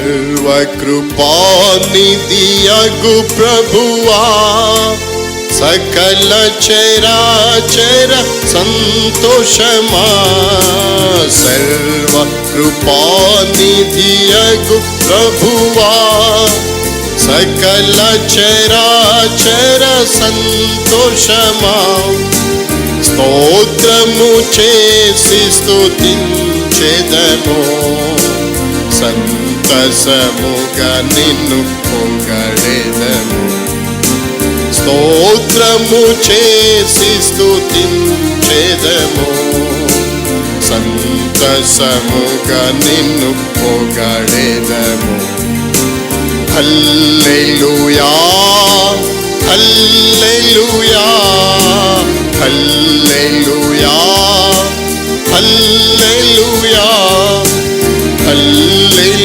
సర్వకృపానిధియగు ప్రభువా. సకల చరాచర సంతోషమా. సర్వ కృపానిధియగు ప్రభువా. సకల చరాచర సంతోషమా. స్తోత్రము చేసి స్తుతించెదము. సంతసముగా నిన్ను పొగడెదము స్తోత్రము చేసి స్థుతించేదము సంతసముగా నిన్ను పొగడేదము హల్లెలూయా హల్లెలూయా హల్లెలూయా హల్లెలూయా హల్లెలూయా.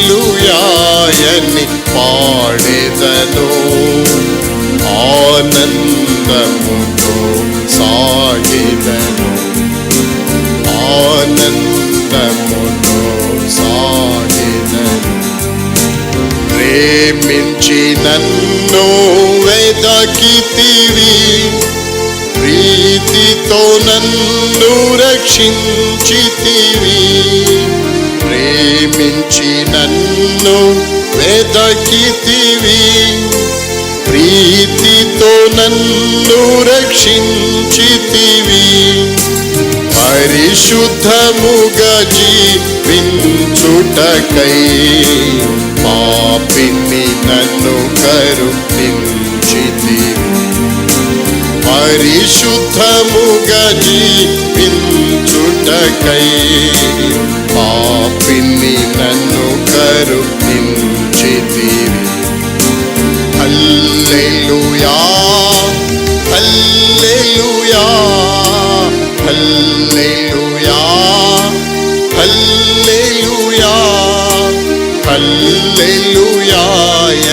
అని పాడేదను ఆనందముతో సాగిదను ఆనందముతో సాగిదను ప్రేమించి నన్ను వెదకితివి. ప్రీతితో నన్ను రక్షించితివి. ప్రేమించి నన్ను వెదకితివి ప్రీతితో నన్ను రక్షించితివి. పరిశుద్ధముగా జీవించుటకై పాపిని నన్ను కరుణించితివి. పరిశుద్ధముగా జీవించుటకై పాపిని నన్ను కరుణించి హల్లెలూయా హల్లెలూయా హల్లెలూయా హల్లెలూయా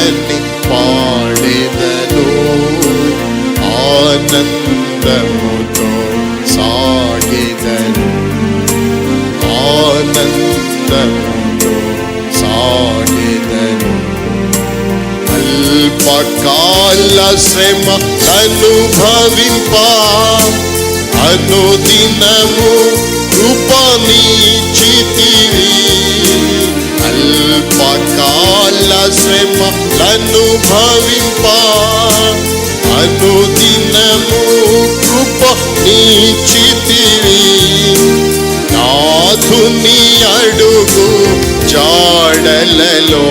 అని పాడెదను ఆనందముతో సాగెదను ఆనందముతో అల్పకాల శ్రమ అనుభవింప. అనుదినము కృపణీచితివి అల్పకాల శ్రమ అనుభవింప. అనుదినము కృపణీచితివి నాథుని అడుగు జాడలలో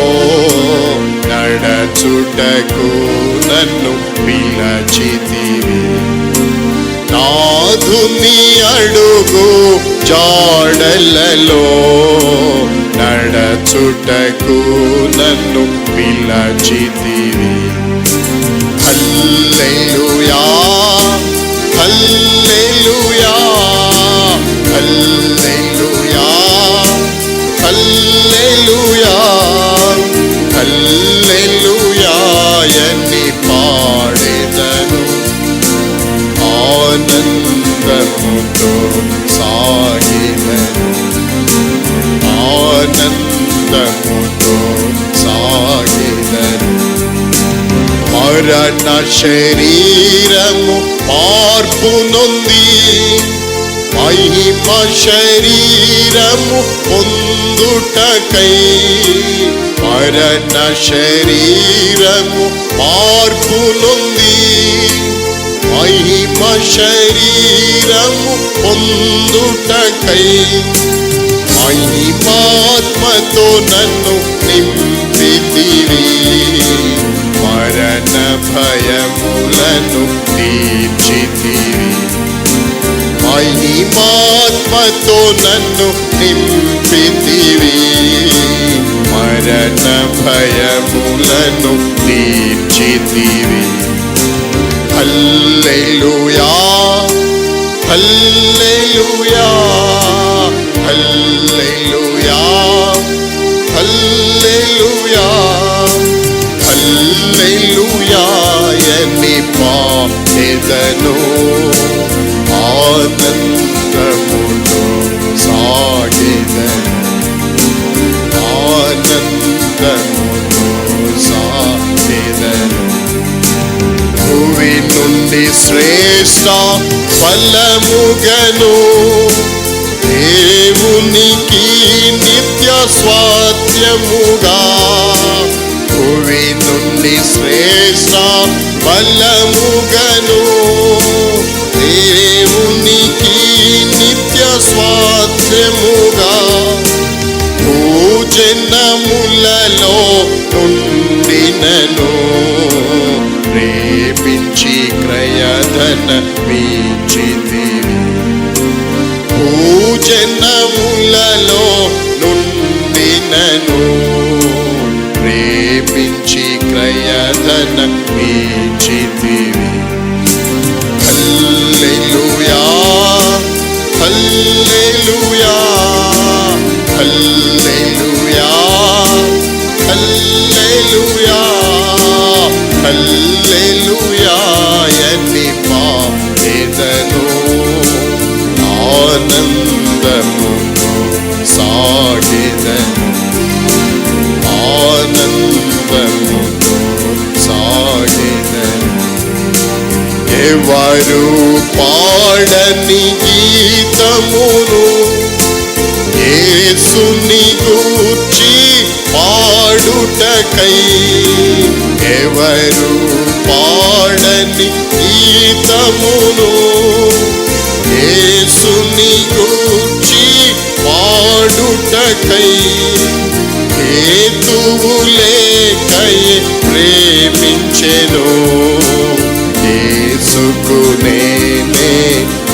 నడచుటకు నన్ను పిలచితివి. నాధుని అడుగు జాడలలో నడచుటకు నన్ను పిలచితి പോരണ ശരീരമു പാർപ്പു നൊന്തി. മഹിമ ശരീരമു പൊന്തുട്ട കൈ. മരണ ശരീരമു പാർപ്പു നൊന്തി. മഹിമ ശരീരമു പൊന്തുട്ട കൈ. ಮಹಿಮಾತ್ಮತೋ നന്നു നിമ്പിതിരീ భయములను తీర్చితివి మహిమాత్మతో నన్ను నింపితివి మరణ భయములను తీర్చితివి హల్లెలూయా హల్లెలూయా హల్లెలూయా స్థుతులను ఆనందముతో సాగిదను ఆనందముతో సాగిదను భూమి నుండి శ్రేష్ట ఫలముగను దేవునికి నిత్య స్వాత్యముగా భూమి నుండి శ్రేష్ట బలముగను. దేవునికి హల్లెలూయా హల్లెలూయా హల్లెలూయా ఎన్ని పాదెదను ఆనందముతో సాగెదను ఆనందముతో సాగెదను ఎవరు పాడని గీతమును యేసుని గూర్చి పాడుటకై. ఎవరు పాడని గీతమును? యేసుని గూర్చి పాడుటకై. హేతువులేకై ప్రేమించెను. యేసుకు నేనే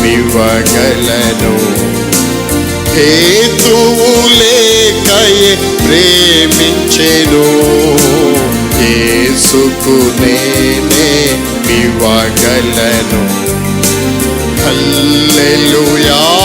వివగలను హేతువు లేకయే ప్రేమించెను. ఏసుకు నేనే వివగలను. హల్లెలుయా.